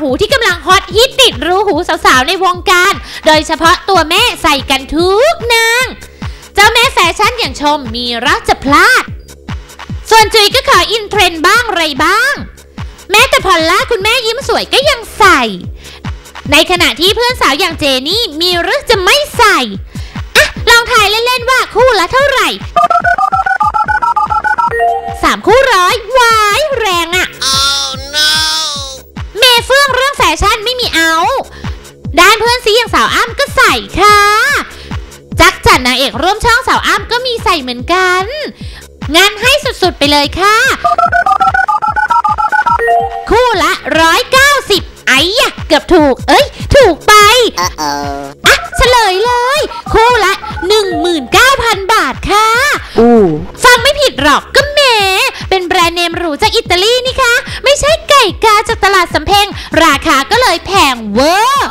หูที่กำลังฮอตฮิตติดรูหูสาวๆในวงการ โดยเฉพาะตัวแม่ใส่กันทุกนาง เจ้าแม่แฟชั่นอย่างชมมีรักจะพลาด ส่วนจุยก็ขออินเทรนด์บ้างไรบ้าง แม้แต่พอลล่าคุณแม่ยิ้มสวยก็ยังใส่ ในขณะที่เพื่อนสาวอย่างเจนี่มีหรือจะไม่ใส่อะลองทายเล่นๆว่าคู่ละเท่าไหร่สามคู่ร้อยว้า ชั่นไม่มีเอา ด้านเพื่อนซีอย่างสาวอ้ำก็ใส่ค่ะจักรจันนางเอกร่วมช่องสาวอ้ำก็มีใส่เหมือนกัน งานให้สุดๆไปเลยค่ะ คู่ละ 190 ไอ้ยะเกือบถูก เอ้ย ถูกไป Uh-oh. อะเฉลยเลย คู่ละ 19,000 บาทค่ะอู้ฟังไม่ผิดหรอกก็แหมเป็นแบรนด์เนมหรูจากอิตาลี ราคาก็เลยแพงเวอร์